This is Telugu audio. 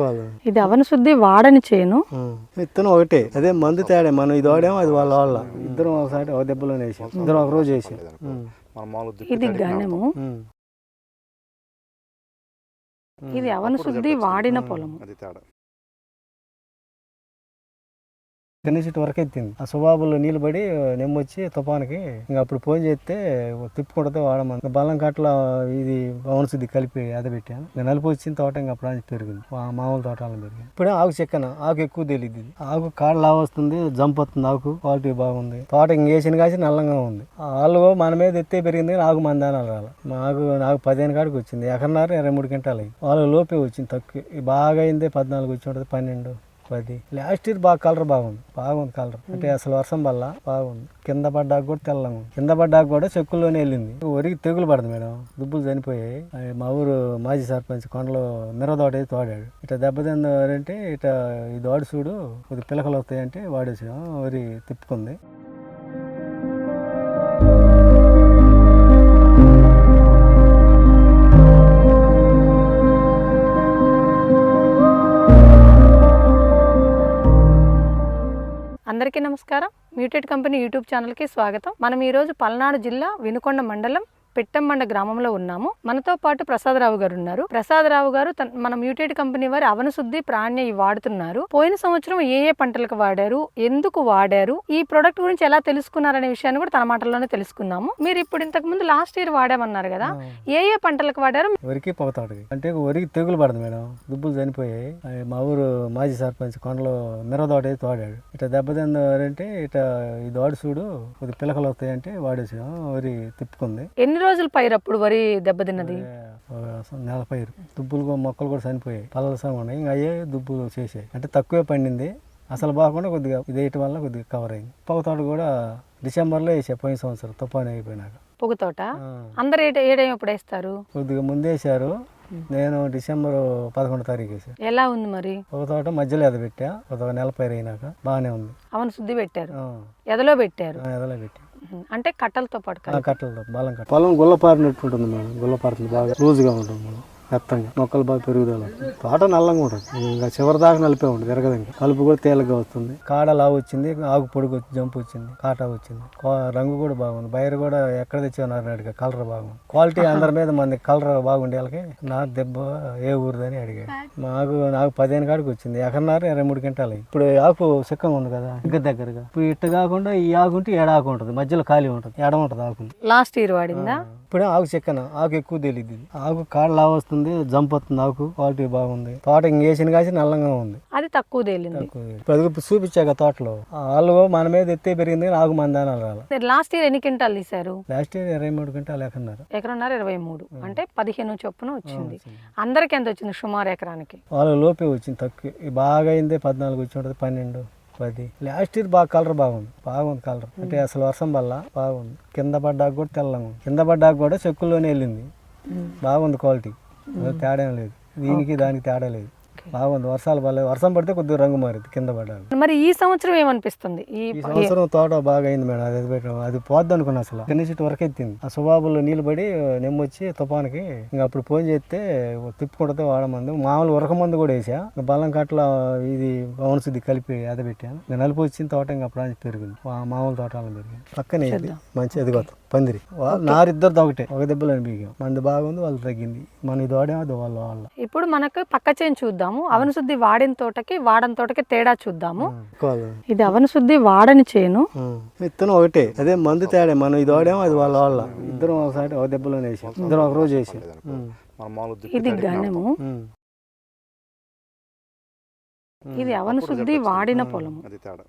ఎక్కువ ఇది అవన శుద్ధి వాడని చేను. విత్తనం ఒకటే. అదే మందు తేడా. మనం ఇది వాడాము అది వాళ్ళ వాళ్ళ. ఇద్దరం ఒకసారి ఒక దెబ్బలోనే వేసాం. ఇద్దరం ఒక రోజు వేసాం. ఉమ్. మన మామూలు దుక్కి ఇది ఉమ్. ఇది అవన శుద్ధి వాడిన. పొలము. కనీసం ఇటు వరకు ఎత్తింది ఆ సుబాబులో నీళ్ళు పడి నెమ్మొచ్చి తుఫానికి ఇంకా అప్పుడు ఫోన్ చేస్తే తిప్పుకుంటే వాడమని బల్లం కట్ల ఇది పవనశుద్ధి కలిపి అదబెట్టాను ఇంకా నలుపు వచ్చిన తోట ఇంకా అప్పుడు పెరిగింది. మా- మామూలు తోటలో పెరిగింది. ఇప్పుడే ఆకు చెక్కన ఆకు ఎక్కువ తెలియదు ఆకు కాళ్ళు లావు వస్తుంది జంప్ వస్తుంది ఆకు క్వాలిటీ బాగుంది. తోట ఇంకేసిన కాసి నల్లంగా ఉంది. ఆలు మన మీద ఎత్తే పెరిగింది కానీ ఆకు మందానాలు రాలి. నాకు నాకు పదిహేను కాడికి వచ్చింది. ఎకరన్నర ఇరవై మూడు గంటలు అయింది. వాళ్ళ లోపే వచ్చింది తక్కువ. బాగా అయింది పద్నాలుగు వచ్చి ఉంటుంది పన్నెండు. పది. లాస్ట్ ఇయర్ బాగా కలర్ బాగుంది. బాగుంది కలర్ అంటే అసలు వర్షం వల్ల బాగుంది. కింద పడ్డాక కూడా తెల్లంగా కింద పడ్డాక కూడా చెక్కుల్లోనే వెళ్ళింది. ఒరికి తెగులు పడదు మేడం. దుబ్బులు చనిపోయాయి. మా ఊరు మాజీ సర్పంచ్ కొండలో మిరదోట వేసి తోడాడు. ఇట్లా దెబ్బతిందంటే ఇట్లా ఈ దోడి చూడు కొద్ది పిలకలు వస్తాయంటే వాడేసాం. వరి తిప్పుకుంది. అందరికీ నమస్కారం. మ్యూటెడ్ కంపెనీ యూట్యూబ్ ఛానల్కి స్వాగతం. మనం ఈరోజు పల్నాడు జిల్లా వినుకొండ మండలం పిట్టంబండ గ్రామంలో ఉన్నాము. మనతో పాటు ప్రసాదరావు గారు ఉన్నారు. ప్రసాదరావు గారు మన మ్యూటెడ్ కంపెనీ వారి అవనశుద్ధి ప్రాణ్య వాడుతున్నారు. పోయిన సంవత్సరం ఏ ఏ పంటలకు వాడారు? ఎందుకు వాడారు? ఈ ప్రొడక్ట్ గురించి ఎలా తెలుసుకున్నారనే విషయాన్ని కూడా తన మాటల్లోనే తెలుసుకున్నాము. మీరు ఇప్పుడు ఇంతకు ముందు లాస్ట్ ఇయర్ వాడామన్నారు కదా? ఏ ఏ పంటలకు వాడారు? వరికి పొగతోటకి అంటే వరికి తెగులు పడదు మేడం. దుబ్బులు చనిపోయాయి. మా ఊరు మాజీ సర్పంచ్ కొండలో మిరదోట వేసి తోడాడు. ఇట్లా దెబ్బతిందంటే ఇట్లా ఈ దోడి చూడు కొద్ది పిలకలు వస్తాయంటే వాడేసాం. వరి తిప్పుకుంది. ఎన్ని రోజులు పైరప్పుడు వరి దెబ్బతిన్నది? నెల పైరు. దుబ్బులు మొక్కలు కూడా చనిపోయాయి. పలసంగా ఉన్నాయి ఇంకా అయ్యే దుబ్బులు చేసాయి అంటే తక్కువే పండింది. అసలు బాగుండా కొద్దిగా ఇది వేయటం వల్ల కొద్దిగా కవర్ అయింది. పొగతోట కూడా డిసెంబర్లో వేసా పోయిన సంవత్సరం. తుఫాన్ అయిపోయినాక. పొగతోట ఆ, అందరు ఏ ఏ టైం ఎప్పుడు వేస్తారు? కొద్దిగా ముందేసారు నేను డిసెంబర్ పదకొండు తారీఖు వేసాను ఎలా ఉంది మరి? ఒక తోట మధ్యలో ఎద పెట్టా ఒక నెల పైరు అయినాక. బాగానే ఉంది. అవన శుద్ధి పెట్టారు. ఎదలో పెట్టారు. ఎదలో పెట్టా ఉహు. అంటే కట్టలతో పాటు. కట్టలతో బాలం కట్ట పొలం గుల్లపారినట్టు ఉంటుంది మేడం. గుల్లపారుతుంది బాగా లూజుగా ఉంటుంది మేడం. మెత్తంగా. మొక్కలు బాగా పెరుగుదల తోట నల్లంగా ఉంటుంది. ఇంకా చివరి దాకా నలిపే ఉంటుంది. తిరగదు ఇంకా కలుపు కూడా తేలిగ్గా వస్తుంది. కాడ లావు వచ్చింది. ఆకు పొడుగు వచ్చి జంప్ వచ్చింది. కాటా వచ్చింది. రంగు కూడా బాగుంది. బయట కూడా ఎక్కడ తెచ్చాను అడిగా కలర్ బాగుంది. క్వాలిటీ అందరి మీద మంది కలర్ బాగుండే వాళ్ళకి నా దెబ్బ ఏ ఊరిదని అడిగాడు. మాకు నాకు పదిహేను కాడికి వచ్చింది. ఎకరన్నర ఇరవై మూడు గంటలు ఇప్పుడు ఆకు సిక్కంగా ఉంది కదా ఇంకా దగ్గరగా. ఇప్పుడు ఇట్టు కాకుండా ఈ ఆకు ఉంటే ఏడ ఆకు ఉంటుంది? మధ్యలో ఖాళీ ఉంటుంది. ఎడ ఉంటుంది ఆకు. లాస్ట్ ఇయర్ వాడిందా? ఇప్పుడే ఆకు చెక్కన ఆకు ఎక్కువ తెలియదు ఆకు కాడ లావు వస్తుంది జంప్ వస్తుంది ఆకు క్వాలిటీ బాగుంది. తోట ఇంకేసిన కాసి నల్లంగా ఉంది. అది తక్కువ తేలింది. తక్కువ. చూపించాక తోటలో ఆలు మన మీద ఎత్తే పెరిగింది కానీ ఆకు మందానాలు రాలి. మీరు లాస్ట్ ఇయర్ ఎన్ని క్వింటాలు తీశారు? లాస్ట్ ఇయర్ ఇరవై మూడు గంటలు ఎక్కన్నారు ఎకరన్నర ఇరవై మూడు. అంటే పదిహేను చొప్పున వచ్చింది. అందరికి ఎంత వచ్చింది సుమారు ఎకరానికి? వాళ్ళ లోపే వచ్చింది తక్కువ. బాగా అయిందే పద్నాలుగు వచ్చి ఉంటుంది పన్నెండు. పది. లాస్ట్ ఇయర్ బాగా కలర్ బాగుంది. బాగుంది కలర్ అంటే అసలు వర్షం వల్ల బాగుంది. కింద పడ్డాక కూడా తెల్లంగా కింద పడ్డాక కూడా చెక్కుల్లోనే వెళ్ళింది. బాగుంది క్వాలిటీ తేడా లేదు. దీనికి దానికి తేడా లేదు. బాగుంది. వర్షాలు పడలేదు వర్షం పడితే కొద్దిగా రంగు మారింది కింద పడ్డాక మరి ఈ సంవత్సరం ఏమనిపిస్తుంది? ఈ సంవత్సరం తోట బాగా అయింది మేడం. అది పెట్టడం. అది పోద్ది అనుకున్నా అసలు. కింద చెట్టు వరకు ఎత్తింది ఆ సుబాబులో నీళ్ళు పడి నెమ్మొచ్చి తుఫానికి ఇంకా అప్పుడు ఫోన్ చేస్తే తిప్పుకుంటే వాడమంది. మామూలు ఉరక మందు కూడా వేసా. బల్లం కట్ల ఇది పవనశుద్ధి కలిపి అది పెట్టాను. ఇంకా నలుపు వచ్చిన తోట ఇంకా అప్పుడు పెరిగింది. మామూలు తోటలో పెరిగింది. పక్కనే మంచి ఎదిగోతాం పందిరి. వా- నారిద్దరిది ఒకటే. ఒక దెబ్బలు అనిపించాం మంది బాగుంది వాళ్ళు తగ్గింది. మన ఇది వాడేమో అది వాళ్ళ వాళ్ళ. ఇప్పుడు మనకు పక్క చేను చూద్దాము. అవన శుద్ధి వాడిన తోటకి వాడని తోటకి తేడా చూద్దాము. ఇది అవన శుద్ధి వాడని చేను. విత్తనం ఒకటే. అదే మందు తేడా. మనం ఇది వాడేమో అది వాళ్ళ వాళ్ళ. ఇద్దరం ఒకసారి ఒక దెబ్బలోనే వేసాం. ఇద్దరం ఒక రోజు వేసాం. ఉం. మన మామూలు దుక్కి ఇది ఉం. ఇది అవన శుద్ధి వాడిన. పొలము. అది తేడా.